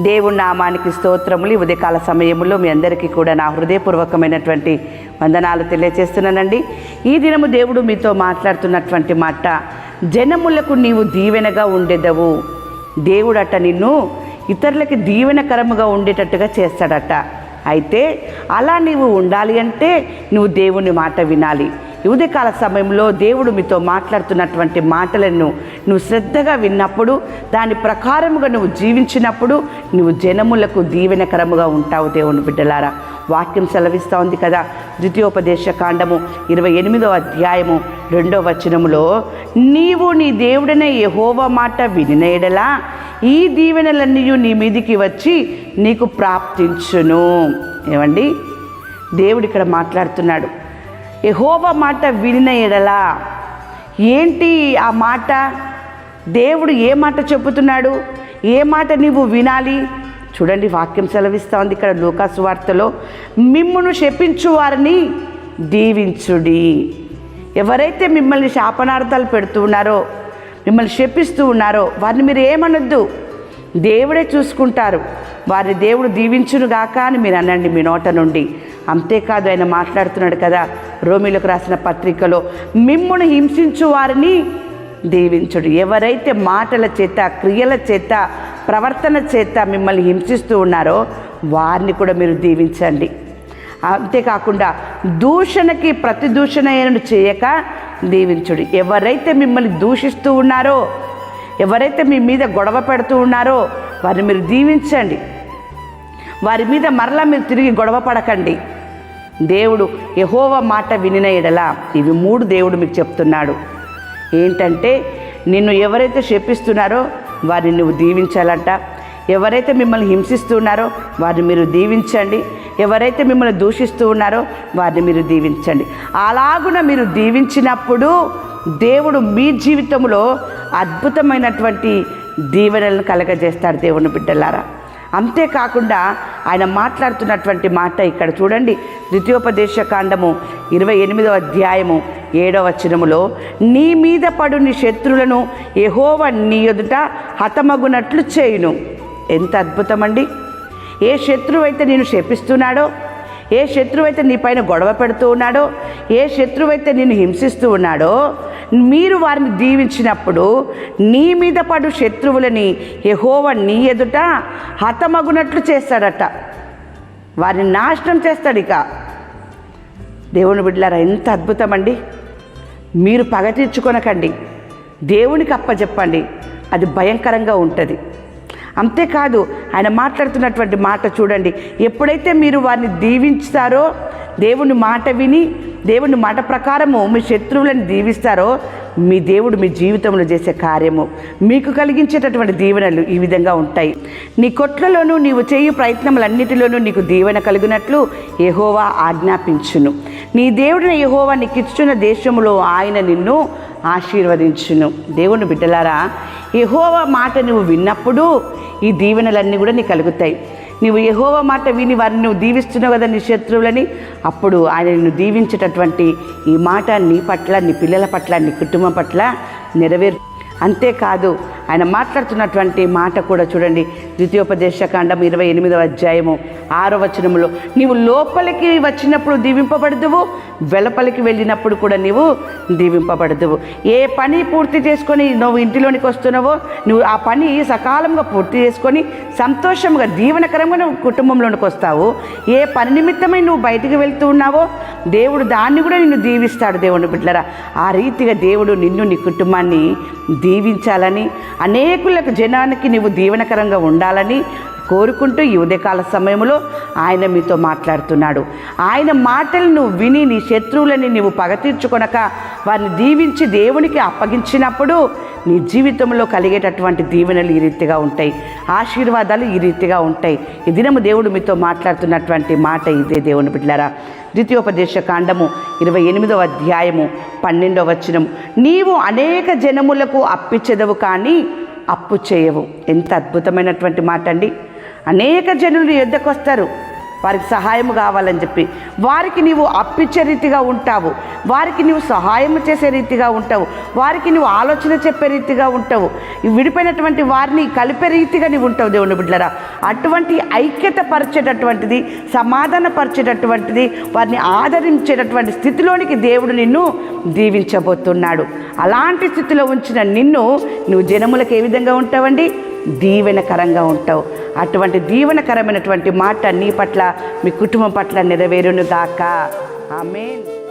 దేవుడి నామానికి స్తోత్రములు. ఉదయకాల సమయంలో మీ అందరికీ కూడా నా హృదయపూర్వకమైనటువంటి వందనాలు తెలియజేస్తున్నానండి ఈ దినము దేవుడు మీతో మాట్లాడుతున్నటువంటి మాట జనములకు నీవు దీవెనగా ఉండేదవు. దేవుడట నిన్ను ఇతరులకి దీవెనకరముగా ఉండేటట్టుగా చేస్తాడట. అయితే అలా నీవు ఉండాలి అంటే నువ్వు దేవుని మాట వినాలి. ఉదయకాల సమయంలో దేవుడు మీతో మాట్లాడుతున్నటువంటి మాటలను నువ్వు శ్రద్ధగా విన్నప్పుడు దాని ప్రకారముగా నువ్వు జీవించినప్పుడు నువ్వు జనములకు దీవెనకరముగా ఉంటావు దేవుని బిడ్డలారా. వాక్యం సెలవిస్తూ ఉంది కదా ద్వితీయోపదేశ కాండము ఇరవై ఎనిమిదో అధ్యాయము రెండో వచనములో నీవు నీ దేవుడనే యహోవ మాట వినినేడలా ఈ దీవెనలన్నీ నీ మీదికి వచ్చి నీకు ప్రాప్తించును. ఏమండి? దేవుడు ఇక్కడ మాట్లాడుతున్నాడు. యెహోవా మాట వినిన ఎడలా. ఏంటి ఆ మాట? దేవుడు ఏ మాట చెబుతున్నాడు? ఏ మాట నీవు వినాలి? చూడండి వాక్యం సెలవిస్తూ ఉంది ఇక్కడ లోకాసు వార్తలో. మిమ్మును శపించు వారిని దీవించుడి. ఎవరైతే మిమ్మల్ని శాపనార్థాలు పెడుతూ ఉన్నారో మిమ్మల్ని శపిస్తూ ఉన్నారో వారిని మీరు ఏమనొద్దు? దేవుడే చూసుకుంటారు. వారి దేవుడు దీవించును గాక అని మీరు అనండి మీ నోట నుండి. అంతేకాదు ఆయన మాట్లాడుతున్నాడు కదా రోమిలకు రాసిన పత్రికలో మిమ్మును హింసించు వారిని దీవించుడు. ఎవరైతే మాటల చేత క్రియల చేత ప్రవర్తన చేత మిమ్మల్ని హింసిస్తూ ఉన్నారో వారిని కూడా మీరు దీవించండి. అంతేకాకుండా దూషణకి ప్రతి దూషణను చేయక దీవించుడు. ఎవరైతే మిమ్మల్ని దూషిస్తూ ఉన్నారో ఎవరైతే మీ మీద గొడవ పెడుతూ ఉన్నారో వారిని మీరు దీవించండి. వారి మీద మరలా మీరు తిరిగి గొడవ పడకండి. దేవుడు యహోవ మాట వినిన ఎడల ఇవి మూడు దేవుడు మీకు చెప్తున్నాడు. ఏంటంటే నిన్ను ఎవరైతే శపిస్తున్నారో వారిని నువ్వు దీవించాలంట. ఎవరైతే మిమ్మల్ని హింసిస్తున్నారో వారిని మీరు దీవించండి. ఎవరైతే మిమ్మల్ని దూషిస్తూ ఉన్నారో వారిని మీరు దీవించండి. అలాగున మీరు దీవించినప్పుడు దేవుడు మీ జీవితంలో అద్భుతమైనటువంటి దీవెనలను కలగజేస్తాడు దేవుని బిడ్డలారా. అంతేకాకుండా ఆయన మాట్లాడుతున్నటువంటి మాట ఇక్కడ చూడండి. ద్వితీయోపదేశ కాండము ఇరవై ఎనిమిదవ అధ్యాయము ఏడవ వచనములో నీ మీద పడు నీ శత్రులను ఎహోవ నీ ఎదుట హతమగునట్లు చేయును. ఎంత అద్భుతమండి! ఏ శత్రువు అయితే నేను శపిస్తున్నాడో ఏ శత్రువు అయితే నీ పైన గొడవ పెడుతూ ఉన్నాడో ఏ శత్రువు అయితే నిన్ను హింసిస్తూ ఉన్నాడో మీరు వారిని దీవించినప్పుడు నీ మీద పడు శత్రువులని యహోవ నీ ఎదుట హతమగునట్లు చేస్తాడట. వారిని నాశనం చేస్తాడు ఇక దేవుని బిడ్డలారా ఎంత అద్భుతమండి. మీరు పగ తీర్చుకొనకండి. దేవునికి అప్పచెప్పండి అది భయంకరంగా ఉంటుంది. అంతేకాదు ఆయన మాట్లాడుతున్నటువంటి మాట చూడండి. ఎప్పుడైతే మీరు వారిని దీవించుతారో దేవుని మాట విని దేవుని మాట ప్రకారము మీ శత్రువులను దీవిస్తారో మీ దేవుడు మీ జీవితంలో చేసే కార్యము. మీకు కలిగించేటటువంటి దీవెనలు ఈ విధంగా ఉంటాయి. నీ కొట్లలోనూ నీవు చేయు ప్రయత్నములన్నిటిలోనూ నీకు దీవెన కలిగినట్లు యహోవా ఆజ్ఞాపించును. నీ దేవుడిని యహోవా నీకు ఇచ్చున్న దేశంలో ఆయన నిన్ను ఆశీర్వదించును. దేవుని బిడ్డలారా యహోవా మాట నువ్వు విన్నప్పుడు ఈ దీవెనలన్నీ కూడా నీకు కలుగుతాయి. నువ్వు యహోవ మాట విని వారిని నువ్వు దీవిస్తున్నావు కదా నీ శత్రువులని అప్పుడు ఆయన నిన్ను దీవించేటటువంటి ఈ మాట నీ పట్ల నీ పిల్లల పట్ల నీ కుటుంబం పట్ల నెరవేరు. అంతేకాదు ఆయన మాట్లాడుతున్నటువంటి మాట కూడా చూడండి. ద్వితీయోపదేశ కాండం ఇరవై ఎనిమిదవ అధ్యాయము ఆరో వచనములో నీవు లోపలికి వచ్చినప్పుడు దీవింపబడదువు వెలపలికి వెళ్ళినప్పుడు కూడా నీవు దీవింపబడదువు. ఏ పని పూర్తి చేసుకొని నువ్వు ఇంటిలోనికి వస్తున్నావో నువ్వు ఆ పని సకాలంగా పూర్తి చేసుకొని సంతోషంగా దీవనకరంగా నువ్వు కుటుంబంలోనికి వస్తావు. ఏ పని నిమిత్తమై నువ్వు బయటికి వెళ్తూ ఉన్నావో దేవుడు దాన్ని కూడా నిన్ను దీవిస్తాడు దేవుని బిడ్డరా ఆ రీతిగా దేవుడు నిన్ను నీ కుటుంబాన్ని దీవించాలని అనేకులకు జనానికి నువ్వు దీవనకరంగా ఉండాలి ఉండాలని కోరుకుంటూ ఈ ఉదయకాల సమయంలో ఆయన మీతో మాట్లాడుతున్నాడు. ఆయన మాటలను విని నీ శత్రువులని నీవు పగ తీర్చుకొనక వారిని దీవించి దేవునికి అప్పగించినప్పుడు నీ జీవితంలో కలిగేటటువంటి దీవెనలు ఈ రీతిగా ఉంటాయి. ఆశీర్వాదాలు ఈ రీతిగా ఉంటాయి. ఈ దినము దేవుడు మీతో మాట్లాడుతున్నటువంటి మాట ఇదే దేవుని బిడ్డలారా. ద్వితీయోపదేశ కాండము ఇరవై ఎనిమిదవ అధ్యాయము పన్నెండవ వచనం నీవు అనేక జనములకు అప్పిచెదవు కానీ అప్పు చేయవు. ఎంత అద్భుతమైనటువంటి మాట అండి అనేక జనులు యుద్ధకొస్తారు. వారికి సహాయం కావాలని చెప్పి. వారికి నీవు అప్పిచ్చే రీతిగా ఉంటావు. వారికి నీవు సహాయం చేసే రీతిగా ఉంటావు. వారికి నువ్వు ఆలోచన చెప్పే రీతిగా ఉంటావు. విడిపోయినటువంటి వారిని కలిపే రీతిగా నీవు ఉంటావు దేవుని బిడ్డరా అటువంటి ఐక్యత పరిచేటటువంటిది సమాధాన పరిచేటటువంటిది వారిని ఆదరించేటటువంటి స్థితిలోనికి దేవుడు నిన్ను దీవించబోతున్నాడు. అలాంటి స్థితిలో ఉంచిన నిన్ను నువ్వు జనములకు ఏ విధంగా ఉంటావండి? దీవెనకరంగా ఉంటావు. అటువంటి దీవెనకరమైనటువంటి మాట నీ పట్ల మీ కుటుంబం పట్ల నెరవేరును గాక. ఆమెన్.